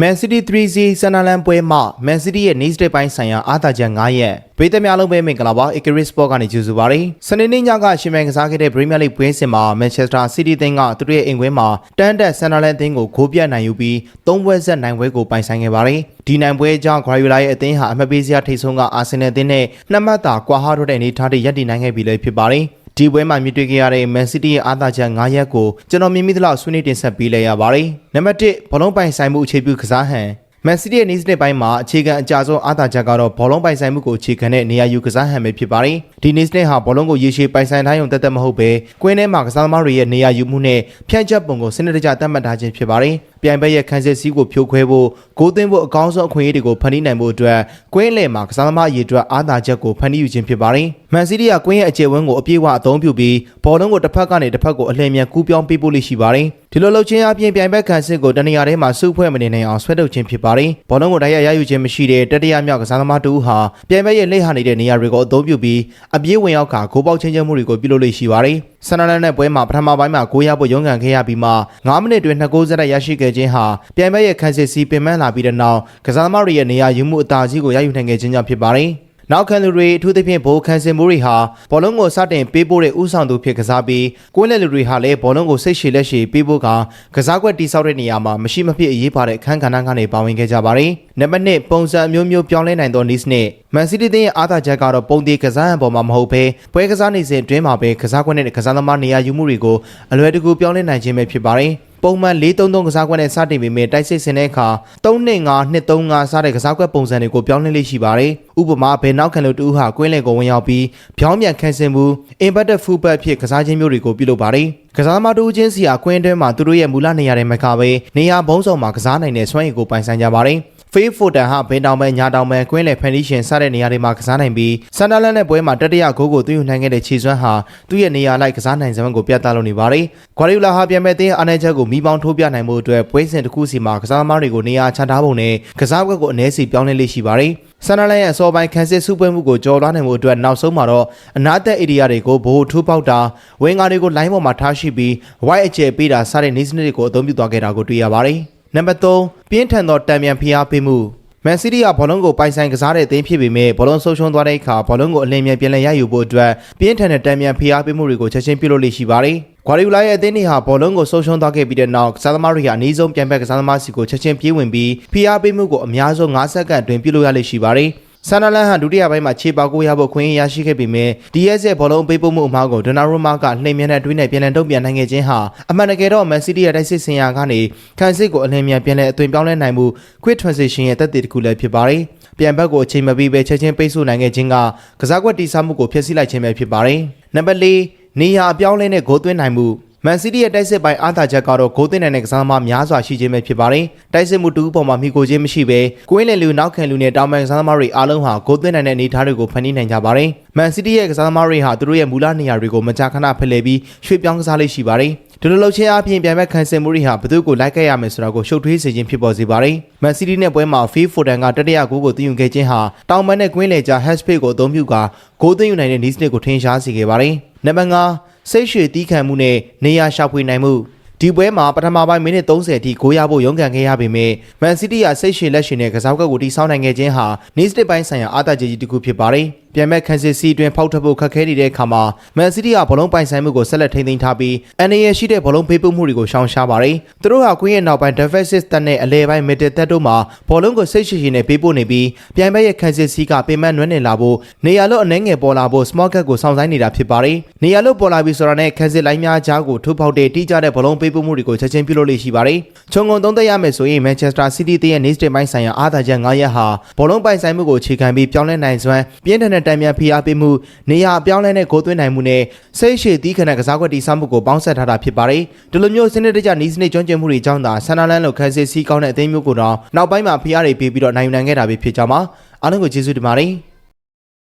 Man City 3-0ဆန်နာလန်ပွဲမှာ Man City ရဲ့ next day ပိုင်းဆိုင်ရာအားသာချက်9ရက်ပြည်သက်များလုံးပဲမင်္ဂလာပါ Icarus Sport ကနေကြိုဆိုပါရစေ။စနေနေ့ညကရှင်မန်ကစားခဲ့တဲ့ Premier League ပွဲစဉ်မှာ Manchester City အသင်းကသူတို့ရဲ့အိမ်ခွဲမှာတန်တက်ဆန်နာလန်အသင်းကိုဂိုးပြတ်နိုင်ယူပြီး၃ပွဲဆက်နိုင်ပွဲကိုပိုင်ဆိုင်ခဲ့ပါတယ်။ဒီနိုင်ပွဲကြောင့် Guardiola ရဲ့အသင်းဟာအမှတ်ပေးစရာထိပ်ဆုံးက Arsenal အသင်းနဲ့နှစ်မှတ်သာကွာဟတော့တဲ့အနေအထားတွေရပ်တည်နိုင်ခဲ့ပြီလည်းဖြစ်ပါတယ်။ ဒီပွဲမှာမြင်တွေ့ခဲ့ရတဲ့ Man City ရဲ့အားသာချက်9ရက်ကိုကျွန်တော်မြင်မိသလောက်ဆွေးနွေးတင်ဆက်ပေးလိုက်ရပါတယ်။နံပါတ်1ဘောလုံးပိုင်ဆိုင်မှုအခြေပြုကစားဟန်မန်စီးတီးရဲ့နေ့စဉ်ပိုင်းမှာအခြေခံအကြဆုံးအားသာချက်ကတော့ဘောလုံးပိုင်ဆိုင်မှုကိုအခြေခံတဲ့နေရာယူကစားဟန်ပဲဖြစ်ပါတယ်။ဒီနေ့စဉ်ဟာဘောလုံးကိုရေရှည်ပိုင်ဆိုင်ထားရုံတက်တက်မဟုတ်ပဲကွင်းထဲမှာကစားသမားတွေရဲ့နေရာယူမှုနဲ့ဖြန့်ချက်ပုံကိုစနစ်တကျသတ်မှတ်ထားခြင်းဖြစ်ပါတယ်။ ပြိုင်ပွဲရဲ့ခန်းစစ်စည်းကိုဖြိုခွဲဖို့ဂိုးသွင်းဖို့အကောင်းဆုံးအခွင့်အရေးတွေကိုဖန်တီးနိုင်ဖို့အတွက်ကွင်းလယ်မှာကစားသမားအရေးအတွက်အားသာချက်ကိုဖန်တီးယူခြင်းဖြစ်ပါတယ်။မန်စီးတီးကကွင်းရဲ့အခြေဝန်းကိုအပြည့်အဝအသုံးပြုပြီးဘောလုံးကိုတစ်ဖက်ကနေတစ်ဖက်ကိုအလှည့်မြန်ကူးပြောင်းပေးဖို့လိရှိပါတယ်။ဒီလိုလုပ်ခြင်းအပြင်ပြိုင်ဘက်ခန်းစစ်ကိုတနေရာထဲမှာစုဖွဲ့မနေနိုင်အောင်ဆွဲထုတ်ခြင်းဖြစ်ပါတယ်။ဘောလုံးကိုတိုက်ရိုက်ရယူခြင်းမရှိတဲ့တတိယမြောက်ကစားသမားတူဟာပြိုင်ဘက်ရဲ့လက်ဟာနေတဲ့နေရာတွေကိုအသုံးပြုပြီးအပြေးဝင်ရောက်ကဂိုးပေါက်ချင်းချင်းမှုတွေကိုပြုလုပ်လိရှိပါတယ်။ ဆန်နလန်နဲ့ပွဲမှာပထမပိုင်းမှာကိုရဖို့ရုန်းကန်ခဲ့ရပြီးမှ9မိနစ်တွင်2ဂိုးစက်ရရှိခဲ့ခြင်းဟာပြိုင်ဘက်ရဲ့ခန်းစစ်စီပင်ပန်းလာပြီးတဲ့နောက်ကစားသမားတွေရဲ့နေရာယူမှုအသာစီးကိုရယူနိုင်ခဲ့ခြင်းကြောင့်ဖြစ်ပါတယ်။ နောက်ခံလူတွေအထူးသဖြင့်ဘိုးခန်းစင်မိုးတွေဟာဘောလုံးကိုစတင်ပေးပို့တဲ့ဥဆောင်သူဖြစ်ကစားပြီးကွင်းလက်လူတွေဟာလည်းဘောလုံးကိုစိတ်ရှည်လက်ရှည်ပေးဖို့ကကစားကွက်တိဆောက်တဲ့နေရာမှာမရှိမဖြစ်အရေးပါတဲ့အခန်းကဏ္ဍကနေပါဝင်ခဲ့ကြပါတယ်။နံပါတ်1ပုံစံအမျိုးမျိုးပြောင်းလဲနိုင်သော Nice နဲ့မန်စီးတီးရဲ့အားသာချက်ကတော့ပုံသေးကစားဟန်ပေါ်မှာမဟုတ်ဘဲပွဲကစားနေစဉ်အတွင်းမှာပဲကစားကွက်နဲ့ကစားသမားနေရာယူမှုတွေကိုအလွယ်တကူပြောင်းလဲနိုင်ခြင်းပဲဖြစ်ပါတယ်။ ပုံမှန်4-3-3ကစားကွက်နဲ့စတင်ပေမဲ့တိုက်စစ်ဆင်တဲ့အခါ3-5-2-3-5စတဲ့ကစားကွက်ပုံစံတွေကိုပြောင်းလဲလေးရှိပါတယ်။ဥပမာဘယ်နောက်ခံလို့တူဟာကွင်းလယ်ကိုဝင်ရောက်ပြီးဖြောင်းပြန်ခန့်စင်မှု inverted fullback ဖြစ်ကစားခြင်းမျိုးတွေကိုပြုလုပ်ပါတယ်။ကစားသမားတို့ချင်းစီဟာကွင်းအတွင်းမှာသူတို့ရဲ့မူလနေရာတွေမှာကပဲနေရာဘုံဆောင်မှာကစားနိုင်တဲ့စွမ်းရည်ကိုပိုင်ဆိုင်ကြပါတယ်။ ဖေးဖိုတန်ဟာဘင်တောင်ပဲညာတောင်ပဲကွင်းလေဖန်ဒီရှင်စတဲ့နေရာတွေမှာကစားနိုင်ပြီးဆန်ဒါလန်နဲ့ပွဲမှာတတိယဂိုးကိုသွင်းယူနိုင်ခဲ့တဲ့ခြေစွမ်းဟာသူ့ရဲ့နေရာလိုက်ကစားနိုင်စွမ်းကိုပြသလို့နေပါတယ်။ဂွာရီယိုလာဟာပြန်မဲ့တဲ့အနိုင်ချက်ကိုမိပေါင်းထိုးပြနိုင်မှုအတွက်ပွဲစဉ်တစ်ခုစီမှာကစားသမားတွေကိုနေရာချထားပုံနဲ့ကစားကွက်ကိုအ ਨੇ စီပြောင်းလဲလေးရှိပါတယ်။ဆန်နလန်ရဲ့အစောပိုင်းခန်းစစ်စုပွဲမှုကိုကြော်လွှားနိုင်မှုအတွက်နောက်ဆုံးမှာတော့အနားသက်ဧရိယာတွေကိုဘိုးထိုးပေါက်တာဝင်းကားတွေကိုလိုင်းပေါ်မှာထားရှိပြီး white အကျယ်ပေးတာစတဲ့နေစနစ်တွေကိုအသုံးပြုသွားခဲ့တာကိုတွေ့ရပါတယ်။ နံပါတ်3ပြင်းထန်သောတံမြန်ဖိအားပေးမှုမန်စီးတီးကဘောလုံးကိုပိုင်ဆိုင်ကစားတဲ့အသင်းဖြစ်ပေမဲ့ဘောလုံးဆုံးရှုံးသွားတဲ့အခါဘောလုံးကိုအလင်းမြန်ပြန်လည်ရယူဖို့အတွက်ပြင်းထန်တဲ့တံမြန်ဖိအားပေးမှုတွေကိုချက်ချင်းပြုလုပ်လိရှိပါတယ်။ဂွာရီယိုလာရဲ့အသင်းတွေဟာဘောလုံးကိုဆုံးရှုံးသွားခဲ့ပြီးတဲ့နောက်ကစားသမားတွေကအနည်းဆုံးပြန်ဘက်ကစားသမားစီကိုချက်ချင်းပြေးဝင်ပြီးဖိအားပေးမှုကိုအများဆုံး9စက္ကန့်အတွင်းပြုလုပ်ရလိမ့်ရှိပါတယ်။ ဆန်နလန်ဟန်ဒုတိယပိုင်းမှာခြေပေါက်ကိုရဖို့ခွင့်ရရှိခဲ့ပေမဲ့ DS ရဲ့ဘောလုံးပေးပို့မှုအမှားကိုဒိုနာရိုမာကနှိမ်မြန်းတဲ့အတွင်းနဲ့ပြန်လည်တုံ့ပြန်နိုင်ခဲ့ခြင်းဟာအမှန်တကယ်တော့မန်စီးတီးရဲ့တိုက်စစ်စင်ရာကနေခံစစ်ကိုအလင်းမြန်ပြန်လည်အသွင်ပြောင်းလဲနိုင်မှု quick transition ရဲ့သက်သေတစ်ခုလည်းဖြစ်ပါတယ်။ပြန်ဘက်ကိုအချိန်မပြီးပဲချက်ချင်းပိတ်ဆို့နိုင်ခဲ့ခြင်းကကစားကွက်တိစားမှုကိုဖျက်ဆီးလိုက်ခြင်းပဲဖြစ်ပါတယ်။နံပါတ်၄နေရာအပြောင်းလဲနဲ့ဂိုးသွင်းနိုင်မှု မန်စီးတီးရဲ့တိုက်စစ်ပိုင်းအားသာချက်ကတော့ဂိုးသွင်းနိုင်တဲ့ကစားသမားများစွာရှိခြင်းပဲဖြစ်ပါတယ်။တိုက်စစ်မှုတူပေါ်မှာမိကိုခြင်းမရှိဘဲကွင်းလယ်လူနောက်ခံလူနဲ့တောင်ပန်ကစားသမားတွေအားလုံးဟာဂိုးသွင်းနိုင်တဲ့အနေအထားတွေကိုဖန်တီးနိုင်ကြပါတယ်။မန်စီးတီးရဲ့ကစားသမားတွေဟာသူတို့ရဲ့မူလနေရာတွေကိုမကြာခဏဖလှယ်ပြီးရွှေ့ပြောင်းကစားလေးရှိပါတယ်။ဒီလိုလုပ်ခြင်းအပြင်ပြိုင်ဘက်ခံစင်မှုတွေဟာဘသူ့ကိုလိုက်ခဲ့ရမယ်ဆိုတာကိုရှုပ်ထွေးစေခြင်းဖြစ်ပေါ်စေပါတယ်။မန်စီးတီးနဲ့ပွဲမှာဖီးဖိုတန်ကတတိယဂိုးကိုသွင်းယူခဲ့ခြင်းဟာတောင်ပန်နဲ့ကွင်းလယ်ကြားဟက်စပေကိုအသုံးပြုကာဂိုးသွင်းယူနိုင်တဲ့နီးစနစ်ကိုထင်ရှားစေခဲ့ပါတယ်။နံပါတ်5 စိတ်ရှည်တီးခံမှုနဲ့နေရာရှာဖွေနိုင်မှုဒီပွဲမှာပထမပိုင်းမိနစ်30အထိဂိုးရဖို့ရုန်းကန်ခဲ့ရပေမဲ့မန်စီးတီးကစိတ်ရှည်လက်ရှည်နဲ့ကစားကွက်ကိုတိစောင်းနိုင်ခဲ့ခြင်းဟာနေစတစ်ပိုင်းဆိုင်ရာအားသာချက်ကြီးတစ်ခုဖြစ်ပါတယ်။ ပြန်မဲ့ခန်းစစ်စီအတွင်းဖောက်ထွက်ဖို့ခက်ခဲနေတဲ့အခါမှာမန်စီးတီးကဘလုံးပိုင်ဆိုင်မှုကိုဆက်လက်ထိန်းသိမ်းထားပြီးအန်ရရှိတဲ့ဘလုံးဖေးပုတ်မှုတွေကိုရှောင်ရှားပါတယ်။သူတို့ဟာကွင်းရဲ့နောက်ပိုင်း defensive တက်နဲ့အလဲပိုင်း middle တက်တို့မှာဘောလုံးကိုစိတ်ရှည်ရှည်နဲ့ပေးပို့နေပြီးပြန်မဲ့ရဲ့ခန်းစစ်စီကပင်မနွမ်းနေလာဖို့နေရာလို့အနှဲငယ်ပေါ်လာဖို့ small cut ကိုစောင့်ဆိုင်းနေတာဖြစ်ပါတယ်။နေရာလို့ပေါ်လာပြီးဆိုတာနဲ့ခန်းစစ်လိုင်းများကြားကိုထိုးပေါက်တဲ့တိကျတဲ့ဘလုံးပေးပို့မှုတွေကိုချက်ချင်းပြုလုပ်လိမ့်ရှိပါတယ်။ခြုံငုံသုံးသက်ရမယ်ဆိုရင် Manchester City တရဲ့ next day ပိုင်းဆိုင်ရာအားသာချက်9ရက်ဟာဘောလုံးပိုင်ဆိုင်မှုကိုအခြေခံပြီးပြောင်းလဲနိုင်စွမ်းပြင်းထန်တဲ့တံမြန်ဖိအားပေးမှုနေရာအပြောင်းလဲနဲ့ဂိုးသွင်းနိုင်မှုနဲ့စိတ်ရှည်သီးခဏကစားကွက်တီစားမှုကိုပေါင်းဆက်ထားတာဖြစ်ပါတယ်။ဒီလိုမျိုးစနစ်တကျနီးစနစ်ကျွမ်းကျင်မှုတွေကြောင့်သာဆန်နာလန်လိုခန်းစစ်စီးကောင်းတဲ့အသင်းမျိုးကိုတော့နောက်ပိုင်းမှာဖိအားတွေပေးပြီးတော့နိုင်ယူနိုင်ခဲ့တာပဲဖြစ်ကြမှာအားလုံးကိုကျေးဇူးတင်ပါတယ်။